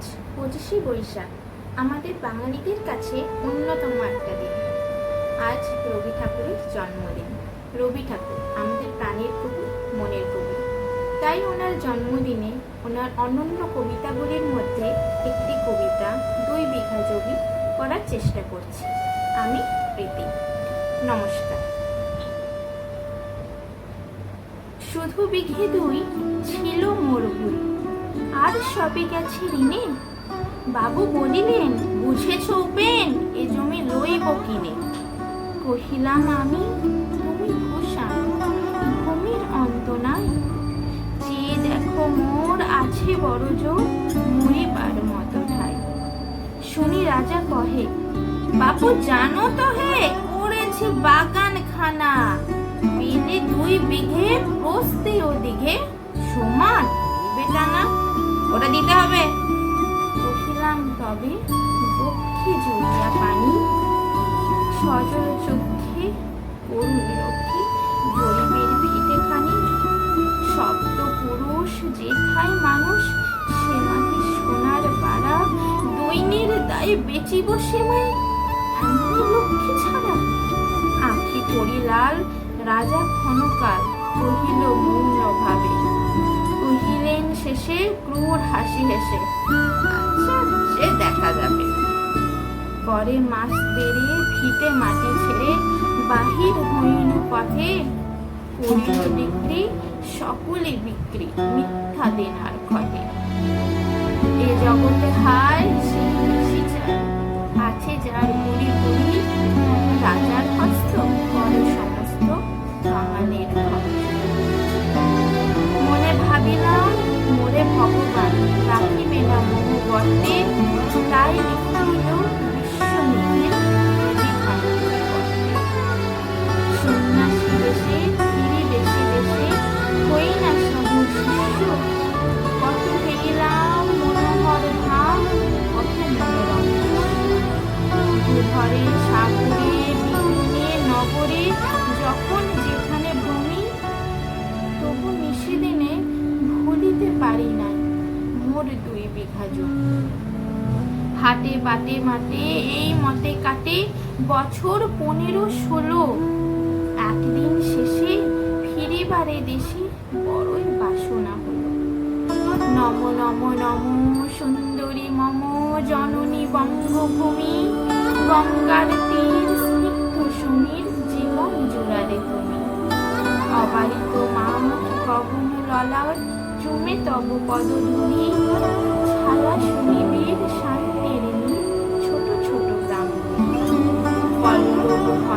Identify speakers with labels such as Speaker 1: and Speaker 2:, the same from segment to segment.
Speaker 1: আজ পঁচিশে বৈশাখ। আমাদের বাঙালিদের কাছে অন্যতম একটা দিন। আজ রবি ঠাকুরের জন্মদিন। রবি ঠাকুর আমাদের প্রাণের কবি, মনের কবি। তাই ওনার জন্মদিনে ওনার অনন্য কবিতাগুলির মধ্যে একটি কবিতা দুই বিঘা জমি করার চেষ্টা করছি। আমি প্রীতি। নমস্কার। শুধু বিঘে দুই ছিল মোর ভুল। আর সবে গেছে ঋণে। বাবু বলিলেন, বুঝেছ উপেন, এ জমি লইব কিনে। কহিলাম, আমি তুমি ভূষা ভূমির যে দেখো মোর আছে বড় জোর মরিবার মতো ঠাই। শুনি রাজা কহে, বাবু জানো তো হে করেছি বাগান খানা পেলে দুই বিঘে প্রস্তে ও দিঘে, সমান বেটা না ওটা দিতে হবে? কহিলাম তবে বক্ষে জড়িয়া পানি, সজল চক্ষে করুণ রক্ষে গরিবের ভিটে খানি শব্দ পুরুষ, যেথায় মানুষ, সে সোনার বাড়া দৈনের দায়ে বেচিব এমন লক্ষ্মী ছাড়া আঁখি করি লাল, রাজা ক্ষণকাল কহিল মৌন ভাবে কহিলেন শেষে ক্রূর হাসি হেসে। আচ্ছা সে দেখা যাবে। পরে মাস পেরিয়ে ফিটে মাটি ছেড়ে বাহির হইল পথে করিল বিক্রি, সকলে বিক্রি, মিথ্যা দেনার ঘটে। এ জগতে হায় সে আছে যার গুড়ি গুড়ি রাজার ঘরে সাগরে বিভিন্ন নগরে যখন যেখানে ভূমি তবু নিশিদিনে ভুলিতে পারি না মোর দুই বিঘা জমি। হাটে বাটে মাটে, এই মতে কাটে বছর পনেরো ষোলো। একদিন শেষে ফিরিবারে দেশে বড়ই বাসনা নম নম নম সুন্দরী মম জননী বঙ্গভূমি, গঙ্গার তীর স্নিগ্ধ সমীর জীবন জোড়ালে তুমি। অবারিত মাম গগন ললার চুমে তব পদধূলি, ছায়া শুনিবীর শান্তির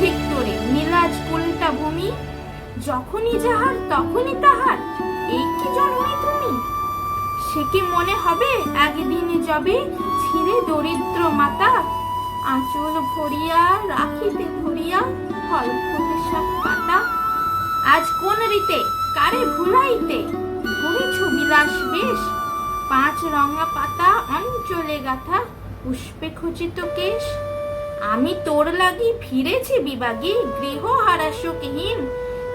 Speaker 1: ধিক তোরে, নীলাজ কুলটা ভূমি যখনই যাহার তখনই তাহার এই কি জন্মে তুমি? সে কি মনে হবে একদিনে যবে ছিঁড়ে দরিদ্র মাতা? আঁচল ভরিয়া, রাখিতে ধরিয়া ফল ফুটে সব পাতা। আজ কোন রীতে, কারে ভুলাইতে? ধরেছ বিলাস বেশ। পাঁচ রঙা পাতা, অঞ্চলে গাথা, পুষ্পে খচিত কেশ। আমি তোর লাগি ফিরেছি বিবাগী গৃহ হারাশকহীন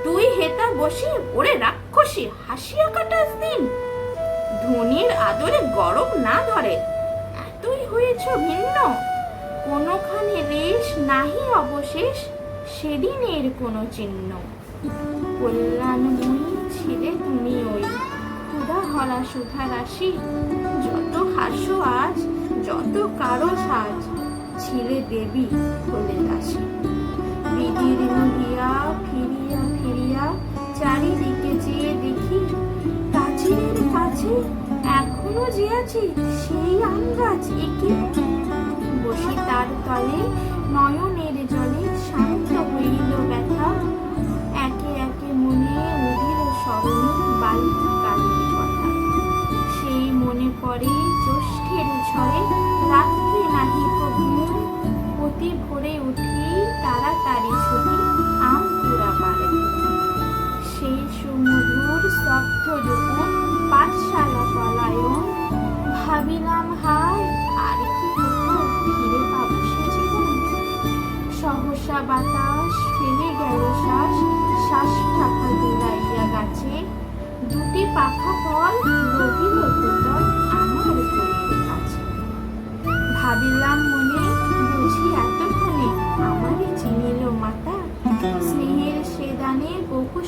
Speaker 1: তুই হেতা বসে ওরে রাক্ষসী হাসিয়া কাটাস দিন। ধনির আদরে গরম না ধরে, এতই হয়েছ ভিন্ন। কোনোখানে রেশ নাহি অবশেষ, সেদিনের কোনো চিহ্ন। কল্যাণময়ী ছিলে তুমি ওই ক্ষুধা হরা সুধা রাশি যত হাসো আজ, যত কারও সাজ ছিলে দেবী হলে আসে বিধির হিয়া ফিরিয়া ফিরিয়া চারিদিকে চেয়ে দেখি কাছের কাছে এখনও যে আছে সেই আম গাছ একে বসি তার তলে নয়নের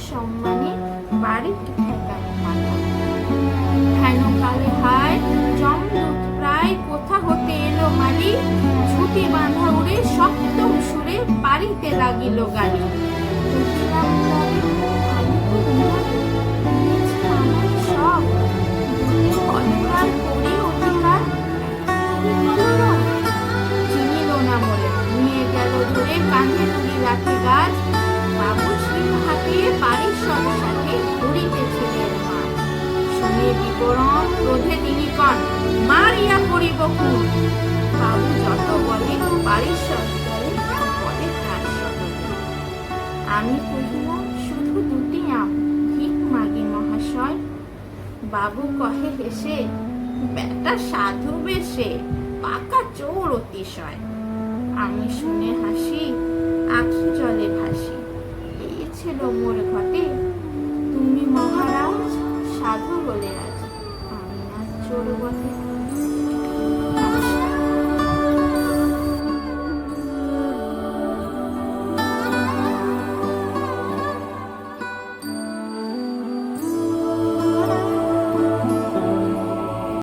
Speaker 1: সম্মানে বাড়ির ঠেকায় কালে হায় জমদূত প্রায় কোথা হতে এলো মালি? ছুটি বাঁধা উড়ে সপ্তম সুরে বাড়িতে লাগিল গালি। কাঁধে তুলি রাখে গাছ। বাবু হাতে বাড়ির সব সাথে ঘুরিতে ছিলেন মা। শুনে বিবরণ ক্রোধে তিনি কন মারিয়া করিব খুন। বাবু যত বলে, বাড়ির সব বলে তার আমি কহিলাম শুধু দুটি আম ভিক মাগি মহাশয়। বাবু কহে হেসে বেটা সাধু বেশে, পাকা চোর অতিশয়। আমি শুনে হাসি, আখি জলে ভাসি। ছিল মোর ঘটে। তুমি মহারাজ সাধু বলে আজ আমি না চোর বটে